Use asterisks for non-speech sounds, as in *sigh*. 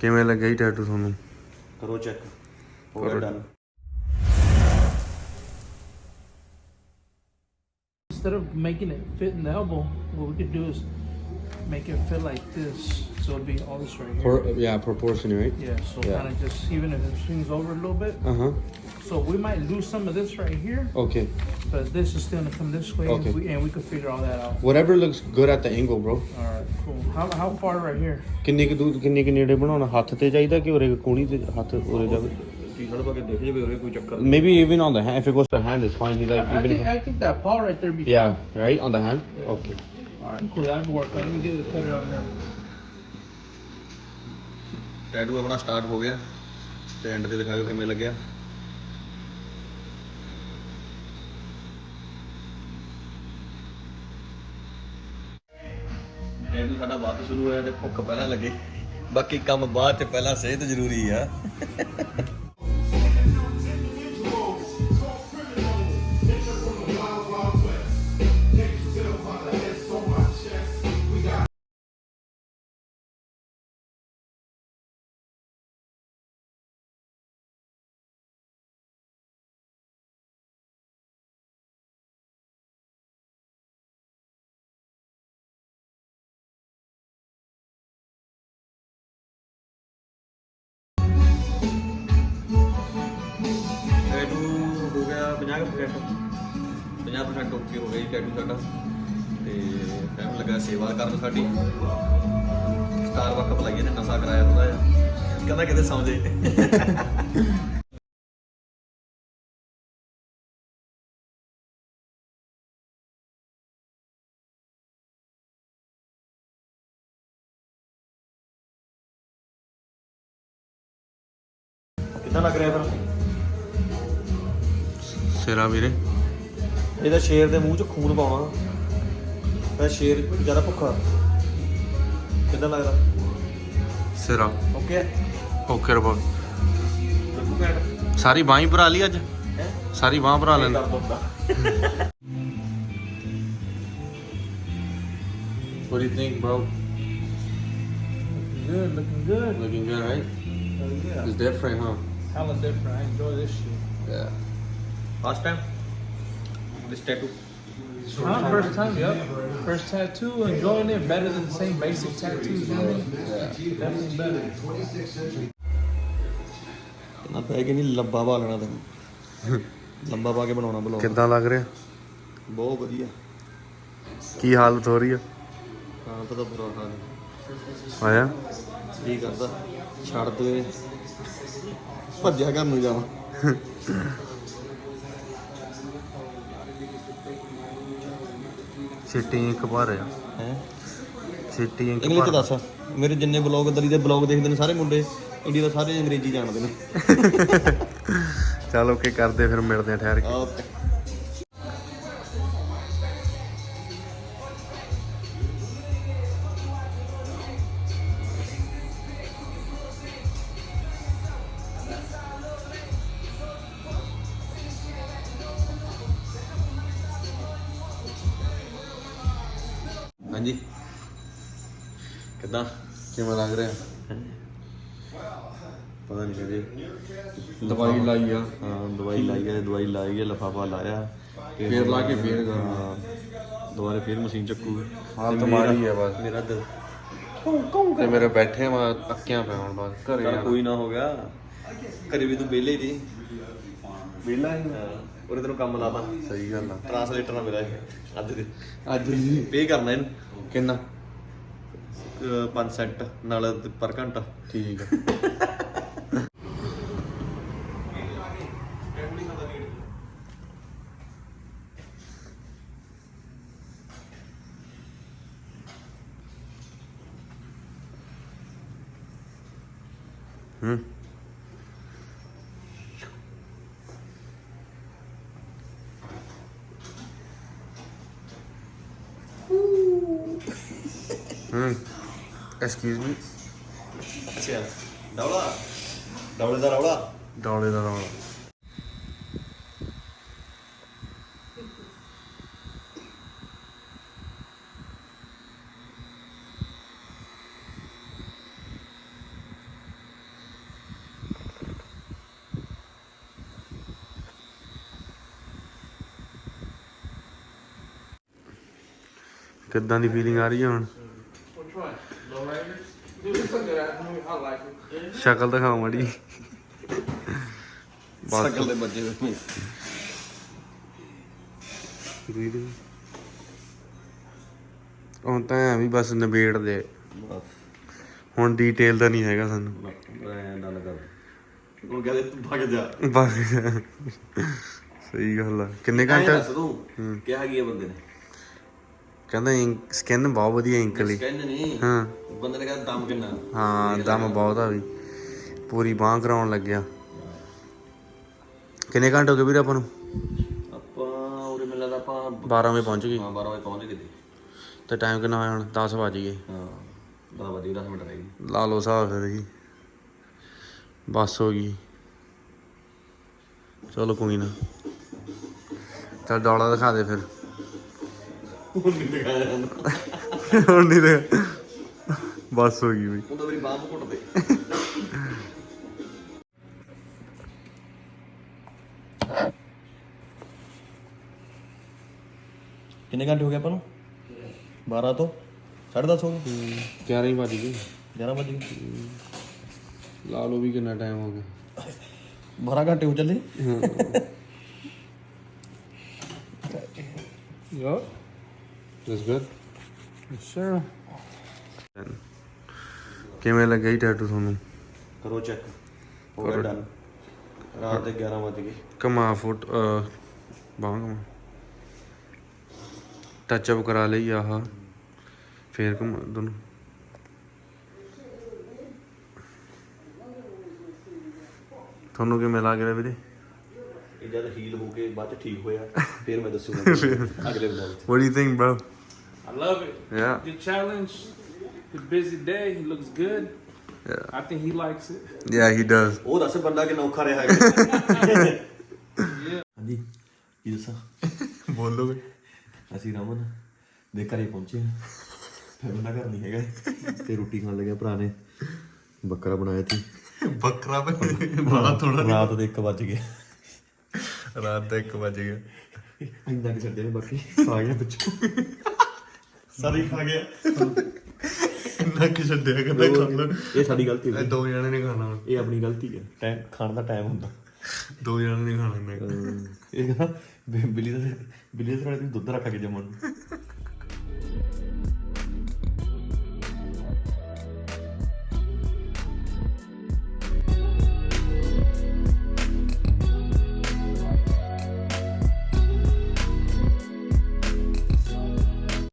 ਕਿਵੇਂ ਲੱਗਿਆ ਜੀ ਟੈਟੂ ਤੁਹਾਨੂੰ ਕਰੋ ਚੈੱਕ ਹੋ ਗਿਆ done Instead of making it fit in the elbow, what we could do is make it fit like this, so it'd be all this right here. yeah proportion right Yeah, so Yeah. kind of just even if it swings over a little bit, uh-huh so we might lose some of this right here, okay but this is still gonna come this way, Okay. we, and we could figure all that out. whatever looks good at the angle bro All right, cool. How how far right here? ਕਿੰਨੀ ਕੁ ਦੂਰ ਕਿੰਨੀ ਕੁ ਨੇੜੇ ਬਣਾਉਣਾ ਹੱਥ ਤੇ ਚਾਹੀਦਾ ਕਿ ਉਰੇ ਕੋਣੀ ਤੇ ਹੱਥ ਉਰੇ ਜਾਵੇ ਟੀ-ਸ਼ਰਟ ਪਾ ਕੇ ਦੇਖ ਜੇ ਕੋਈ ਕੋਈ ਚੱਕਰ maybe even on the hand if it goes to the hand it's fine like I even think I think that paw right there. Be yeah right on the hand okay All right, cool. That'd work. Let me get it cut it on there. Tattoo ਆਪਣਾ start ਹੋ ਗਿਆ ਤੇ and ਤੇ ਦਿਖਾਇਓ ਕਿਵੇਂ ਲੱਗਿਆ tattoo ਸਾਡਾ ਬਾਅਦ ਸ਼ੁਰੂ ਹੋਇਆ ਤੇ ਭੁੱਖ ਪਹਿਲਾਂ ਲੱਗੇ। ਬਾਕੀ ਕੰਮ ਬਾਅਦ ਤੇ ਪਹਿਲਾਂ ਸਿਹਤ ਜ਼ਰੂਰੀ ਆ। 50% ਹੋ ਗਿਆ ਜੀ ਟੈਟੂ ਸਾਡਾ। ਤੇ ਟਾਈਮ ਲੱਗਾ ਸੇਵਾ ਕਰਨ ਸਾਡੀ। ਸਟਾਰ ਵਕਫ ਲਾਈਏ ਨੇ ਨਸ਼ਾ ਕਰਾਇਆ ਥੋੜਾ ਜਿਹਾ। ਕਹਿੰਦਾ ਕਿਤੇ ਸਮਝੇ ਕਿੱਦਾਂ ਲੱਗ ਰਿਹਾ ਫਿਰ? ਸਿਰਾ ਵੀਰੇ। ਇਹਦਾ ਸ਼ੇਰ ਦੇ ਮੂੰਹ 'ਚ ਖੂਨ ਪਾਉਣਾ ਇਹ ਸ਼ੇਰ ਜ਼ਿਆਦਾ ਭੁੱਖਾ ਕਿੱਦਾਂ ਲੱਗਦਾ ਸਿਰਾ ਓਕੇ ਓਕੇ ਰਬਾ ਸਾਰੀ ਬਾਹ ਹੀ ਭਰਾ ਲਈ ਅੱਜ ਹੈ ਸਾਰੀ ਬਾਹ ਭਰਾ ਲੈਂਦਾ ਕਰ ਦਿੰਦਾ What do you think, bro? Good, looking good. Looking good, right? Oh yeah. It's different, huh? Hella different. I enjoy this shit. Yeah. First time this tattoo Huh? First time, yep. First tattoo, enjoying it better than the same basic tattoos, you know? Yeah. Definitely better. ਕਹਿੰਦਾ ਪੈ ਕੇ ਨਹੀਂ ਲੰਬਾ ਪਾ ਲੈਣਾ ਤੈਨੂੰ ਲੰਬਾ ਪਾ ਕੇ ਬਣਾਉਣਾ ਬਲੌਗ ਕਿੱਦਾਂ ਲੱਗ ਰਿਹਾ ਬਹੁਤ ਵਧੀਆ ਕੀ ਹਾਲਤ ਹੋ ਰਹੀ ਆ ਹਾਂ ਪਤਾ ਬੁਰਾ ਹਾਲ ਹੈ। ਆਇਆ ਕੀ ਕਰਦਾ ਛੱਡ ਦੇ ਭੱਜਿਆ ਘਰ ਨੂੰ ਜਾਵਾਂ ਚਿੱਟੀ ਇੱਕ ਭਰ ਆ। ਹੈ? ਚਿੱਟੀ ਇੱਕ ਇੰਗਲਿਸ਼ ਭਰ ਦੱਸ ਮੇਰੇ ਜਿੰਨੇ ਬਲੌਗ ਦਰੀ ਦੇ ਬਲੌਗ ਦੇਖਦੇ ਨੇ ਸਾਰੇ ਮੁੰਡੇ ਇੰਡੀਆ ਦੇ ਸਾਰੇ ਅੰਗਰੇਜ਼ੀ ਜਾਣਦੇ ਨੇ। *laughs* ਚਲ ਓਕੇ ਕਰਦੇ ਫਿਰ ਮਿਲਦੇ ਆ ਠਹਿਰ ਕੇ। ਓਕੇ। ਹਾਂਜੀ। ਕਿੱਦਾਂ? ਕਿਵੇਂ ਲੱਗ ਰਿਹਾ? ਪਤਾ ਨਹੀਂ ਕਦੇ। ਦਵਾਈ ਲਾਈ ਆ। ਹਾਂ ਦਵਾਈ ਲਾਈ ਹੈ ਦਵਾਈ ਲਾਈ ਹੈ ਲਫਾਫਾ ਲਾਇਆ। ਤੇ ਫੇਰ ਲਾ ਕੇ ਫੇਰ ਦੁਬਾਰਾ ਫੇਰ ਮਸ਼ੀਨ ਚੱਕੂ। ਹਾਲਤ ਤੇ ਮੇਰਾ- ਮਾੜੀ ਹੈ ਬਸ। ਮੇਰਾ ਦਿਲ। ਤੇ ਮੇਰੇ ਬੈਠੇ ਮੈਂ ਅੱਕਿਆਂ ਪਿਆ ਹੁਣ ਬਸ। ਘਰੇ ਕੋਈ ਨਾ ਹੋ ਗਿਆ। ਘਰੇ ਵੀ ਤੂੰ ਵਿਹਲੇ ਹੀ ਦੀ ਵਿਹਲਾ ਹੀ ਉਹਨੇ ਤੈਨੂੰ ਕੰਮ ਲਾਤਾ। ਸਹੀ ਗੱਲ ਆ। ਟ੍ਰਾਂਸਲੇਟਰ ਨਾ ਮੇਰਾ ਇਹ, ਅੱਜ ਦੇ। ਅੱਜ ਹੀ ਪੇ ਕਰਨਾ ਇਹਨੂੰ। ਕਿੰਨਾ 5 ਸੈਂਟ ਨਾਲ ਪਰ ਘੰਟਾ ਠੀਕ ਆ ਹੂੰ ਹੂੰ ਐਕਸਕਿਊਜ਼ ਮੀ ਅੱਛਾ ਡੌਲਾ ਡੌਲੇ ਦਾ ਰੌਲਾ। ਡੌਲੇ ਦਾ ਰੌਲਾ। ਕਿੱਦਾਂ ਦੀ ਫੀਲਿੰਗ ਆ ਰਹੀ ਹੈ ਹੁਣ? ਸ਼ਕਲ ਦਿਖਾਓ ਮੜੀ। ਸਾਈਕਲ ਦੇ ਵੱਜੇ ਹੋਏ ਹੁਣ ਤਾਂ ਐਂ ਵੀ ਬਸ ਨਿਬੇੜ ਦੇ ਬਸ। ਹੁਣ ਡੀਟੇਲ ਦਾ ਨਹੀਂ ਹੈਗਾ ਸਾਨੂੰ। ਮੈਂ ਡਲ ਕਰ। ਉਹ ਕਹਿੰਦੇ ਤੂੰ ਭੱਗ ਜਾ। ਬਸ ਸਹੀ ਗੱਲ ਆ। ਕਿੰਨੇ ਐਂ ਘੰਟੇ? ਦੱਸ ਤੂੰ ਕਿਹਾ ਕੀ ਹੈ ਬੰਦੇ ਨੇ? ਕਹਿੰਦਾ ਸਕਿਨ ਬਹੁਤ ਵਧੀਆ ਇੰਕ ਲਈ ਕਹਿੰਦੇ ਨਹੀਂ ਹਾਂ। ਬੰਦੇ ਨੇ ਕਹਿੰਦਾ ਦਮ ਕਿੰਨਾ। ਹਾਂ ਦਮ ਬਹੁਤ ਆ ਵੀ। ਪੂਰੀ ਬਾਂਹ ਕਰਾਉਣ ਲੱਗਿਆ। ਕਿੰਨੇ ਘੰਟੇ ਹੋ ਗਏ ਵੀਰ ਆਪਾਂ ਨੂੰ? ਆਪਾਂ ਉਰੇ ਮਿਲਦਾ ਆਪਾਂ 12 ਵਜੇ ਪਹੁੰਚ ਗਏ। ਹਾਂ 12 ਵਜੇ ਪਹੁੰਚ ਗਏ ਸੀ ਤੇ ਟਾਈਮ ਕਿੰਨਾ ਹੋਇਆ ਹੁਣ? 10 ਵਜ ਗਏ। ਹਾਂ 10 ਵਜੇ 10 ਮਿੰਟ ਰਹਿ ਗਏ। ਲਾ ਲਓ ਹਿਸਾਬ ਫਿਰ ਜੀ। ਬੱਸ ਹੋ ਗਈ। ਚਲੋ ਕੋਈ ਨਾ। ਚੱਲ ਡੋਲਾ ਦਿਖਾ ਦੇ ਫਿਰ। ਹੁਣ ਨਹੀਂ ਦਿਖਾਇਆ ਜਾਂਦਾ ਹੁਣ ਨਹੀਂ ਦੇ ਬੱਸ ਹੋ ਗਈ ਬਈ। ਉਹ ਤਾਂ ਮੇਰੀ ਬਾਹ ਨੂੰ ਘੁੱਟਦੇ ਕਿੰਨੇ ਘੰਟੇ ਹੋ ਗਏ ਆਪਾਂ ਨੂੰ? 12 ਤੋਂ? 10:30 ਹੋ ਗਏ? 11 ਹੀ ਵੱਜ ਗਏ। 11 ਵਜੇ ਗਏ। ਲਾ ਲਓ ਵੀ ਕਿੰਨਾ ਟਾਈਮ ਹੋ ਗਿਆ। 12 ਘੰਟੇ ਹੋ ਚੱਲੇ. ਦਸ ਗੁੱਡ. ਕਿਵੇਂ ਲੱਗਾ ਜੀ ਟੈਟੂ ਤੁਹਾਨੂੰ? ਕਰੋ ਚੈੱਕ ਹੋ ਗਿਆ ਡਨ ਰਾਤ ਦੇ 11 ਵਜ ਗਏ। ਕਮਾ ਫੁੱਟ ਬਾਹਾਂ ਕਮਾ ਟੱਚ ਅਪ ਕਰਾ ਲਈ ਆਹ ਫੇਰ ਕਮਾ ਦੋਨੋਂ ਤੁਹਾਨੂੰ ਕਿਵੇਂ ਲੱਗ ਰਿਹਾ ਵੀਰੇ ਇਹ ਜਦ ਹੀਲ ਹੋ ਕੇ ਬਾਅਦ ਚ ਠੀਕ ਹੋਇਆ ਫਿਰ ਮੈਂ ਦੱਸੂਗਾ ਅਗਲੇ ਵਲੌਗ ਚ What do you think, bro? I love it. Yeah. Good challenge. Good busy day. He looks good. Yeah. I think he likes it. Yeah, he does. ਉਹ ਦੱਸ ਬੰਦਾ ਕਿੰਨਾ ਔਖਾ ਰਿਹਾ ਹੈ ਹਾਂਜੀ ਕੀ ਦੱਸਾਂ ਬੋਲੋਗੇ ਅਸੀਂ ਰਮਨ ਦੇ ਘਰੇ ਪਹੁੰਚੇ ਹਾਂ। ਫਿਰ ਬੰਦਾ ਘਰ ਨਹੀਂ ਹੈਗਾ। ਤੇ ਰੋਟੀ ਖਾਣ ਲੱਗਿਆ ਭਰਾ ਨੇ। ਬੱਕਰਾ ਬਣਾਇਆ ਸੀ ਬੱਕਰਾ ਬੜਾ ਥੋੜਾ ਰਾਤ ਦੇ 1 ਵਜ ਗਏ। ਰਾਤ ਦਾ 1 ਵਜ ਗਿਆ ਇੰਨਾ ਕਿ ਛੱਡਿਆ ਨੀ ਬਾਕੀ। ਖਾ ਗਿਆ ਪਿੱਛੋਂ। ਸਾਰੇ ਖਾ ਗਿਆ। ਇੰਨਾ ਕਿ ਛੱਡਿਆ ਕਹਿੰਦਾ ਖਾ ਲਓ ਇਹ ਸਾਡੀ ਗਲਤੀ ਇਹ ਦੋ ਜਣੇ ਨੇ ਖਾਣਾ। ਹੁਣ ਇਹ ਆਪਣੀ ਗਲਤੀ ਹੈ ਟਾਈਮ ਖਾਣ ਦਾ ਟਾਈਮ ਹੁੰਦਾ। ਦੋ ਜਣੇ ਨੇ ਖਾਣਾ ਇਹਨੇ। ਇਹ ਕਹਿੰਦਾ ਬਿੱਲੀ ਦਾ ਬਿੱਲੀ ਦਾ ਸਾਡਾ ਦੁੱਧ ਰੱਖ ਕੇ ਜੰਮਣ ਨੂੰ